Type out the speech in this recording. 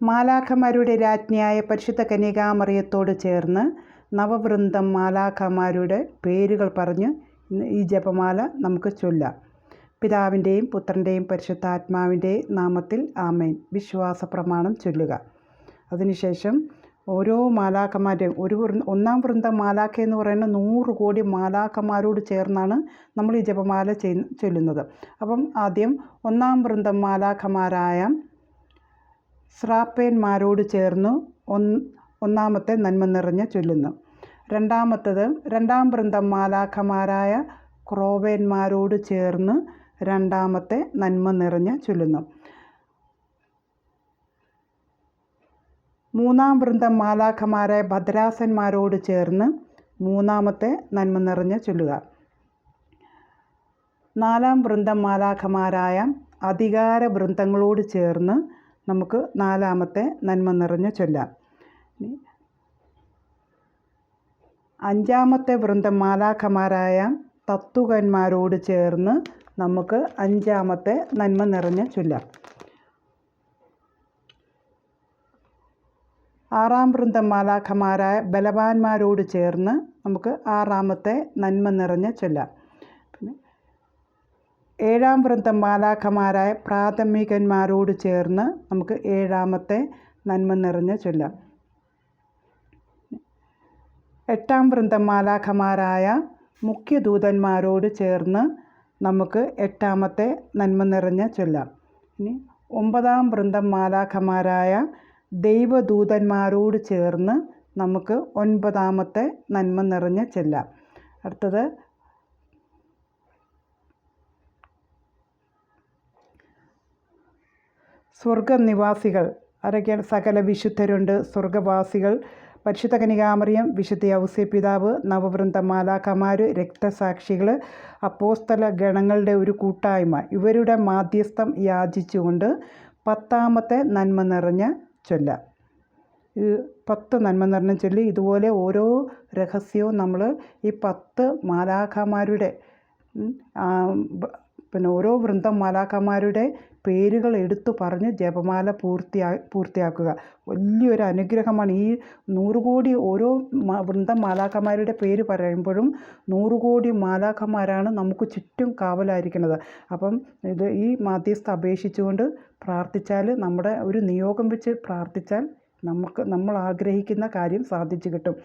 മാലാഖമാരുടെ രാജ്ഞിയായ പരിശുദ്ധ കന്യകാമറിയത്തോട് ചേർന്ന് നവവൃന്ദം മാലാഖമാരുടെ പേരുകൾ പറഞ്ഞ് ഈ ജപമാല നമുക്ക് ചൊല്ലാം. പിതാവിന്റെയും പുത്രന്റെയും പരിശുദ്ധാത്മാവിന്റെയും നാമത്തിൽ ആമേൻ. വിശ്വാസ പ്രമാണം ചൊല്ലുക. അതിനുശേഷം ഓരോ മാലാഖമാരുടെയും ഒരു ഒന്നാം വൃന്ദം മാലാഖ എന്ന് പറയുന്ന നൂറ് കോടി മാലാഖമാരോട് ചേർന്നാണ് നമ്മൾ ഈ ജപമാല ചെയ്യുന്ന ചൊല്ലുന്നത്. അപ്പം ആദ്യം ഒന്നാം വൃന്ദം മാലാഖമാരായ സ്രാപ്പേന്മാരോട് ചേർന്നു ഒന്നാമത്തെ നന്മ നിറഞ്ഞ ചൊല്ലുന്നു. രണ്ടാമത്തത് രണ്ടാം വൃന്ദം മാലാഖമാരായ ക്രോവേന്മാരോട് ചേർന്ന് രണ്ടാമത്തെ നന്മ നിറഞ്ഞ ചൊല്ലുന്നു. മൂന്നാം വൃന്ദം മാലാഖമാരായ ഭദ്രാസന്മാരോട് ചേർന്ന് മൂന്നാമത്തെ നന്മ നിറഞ്ഞ ചൊല്ലുക. നാലാം വൃന്ദം മാലാഖമാരായ അധികാര വൃന്ദങ്ങളോട് ചേർന്ന് നമുക്ക് നാലാമത്തെ നന്മ നിറഞ്ഞ ചൊല്ലാം. അഞ്ചാമത്തെ വൃന്ദം മാലാഖമാരായ തത്തുകന്മാരോട് ചേർന്ന് നമുക്ക് അഞ്ചാമത്തെ നന്മ നിറഞ്ഞ ചൊല്ലാം. ആറാം വൃന്ദം മാലാഖമാരായ ബലവാന്മാരോട് ചേർന്ന് നമുക്ക് ആറാമത്തെ നന്മ നിറഞ്ഞ ചൊല്ലാം. ഏഴാം വൃന്ദം മാലാഖമാരായ പ്രാഥമികന്മാരോട് ചേർന്ന് നമുക്ക് ഏഴാമത്തെ നന്മ നിറഞ്ഞ ചൊല്ലാം. എട്ടാം വൃന്ദം മാലാഖമാരായ മുഖ്യദൂതന്മാരോട് ചേർന്ന് നമുക്ക് എട്ടാമത്തെ നന്മ നിറഞ്ഞ ചൊല്ലാം. ഇനി ഒമ്പതാം വൃന്ദം മാലാഖമാരായ ദൈവദൂതന്മാരോട് ചേർന്ന് നമുക്ക് ഒൻപതാമത്തെ നന്മ നിറഞ്ഞ ചെല്ലാം. അടുത്തത് സ്വർഗനിവാസികൾ. ആരൊക്കെയാണ്? സകല വിശുദ്ധരുണ്ട്. സ്വർഗവാസികൾ. പരിശുദ്ധ കനികാമറിയം വിശുദ്ധ ഔസ്യ പിതാവ് നവവൃന്ദ മാലാഖമാർ രക്തസാക്ഷികൾ അപ്പോസ്തല ഗണങ്ങളുടെ ഒരു കൂട്ടായ്മ. ഇവരുടെ മാധ്യസ്ഥം യാചിച്ചുകൊണ്ട് പത്താമത്തെ നന്മ നിറഞ്ഞ ചൊല്ല. പത്ത് നന്മ നിറഞ്ഞ ചൊല്ലി ഇതുപോലെ ഓരോ രഹസ്യവും നമ്മൾ ഈ പത്ത് മാലാഖമാരുടെ പിന്നെ ഓരോ വൃന്ദം മാലാക്കന്മാരുടെ പേരുകൾ എടുത്തു പറഞ്ഞ് ജപമാല പൂർത്തിയാ പൂർത്തിയാക്കുക. വലിയൊരു അനുഗ്രഹമാണ്. ഈ നൂറുകോടി ഓരോ വൃന്ദം മാലാക്കന്മാരുടെ പേര് പറയുമ്പോഴും നൂറുകോടി മാലാക്കന്മാരാണ് നമുക്ക് ചുറ്റും കാവലായിരിക്കുന്നത്. അപ്പം ഇത് ഈ മാധ്യസ്ഥ അപേക്ഷിച്ചുകൊണ്ട് പ്രാർത്ഥിച്ചാൽ നമ്മുടെ ഒരു നിയോഗം വെച്ച് പ്രാർത്ഥിച്ചാൽ നമുക്ക് നമ്മൾ ആഗ്രഹിക്കുന്ന കാര്യം സാധിച്ചു കിട്ടും.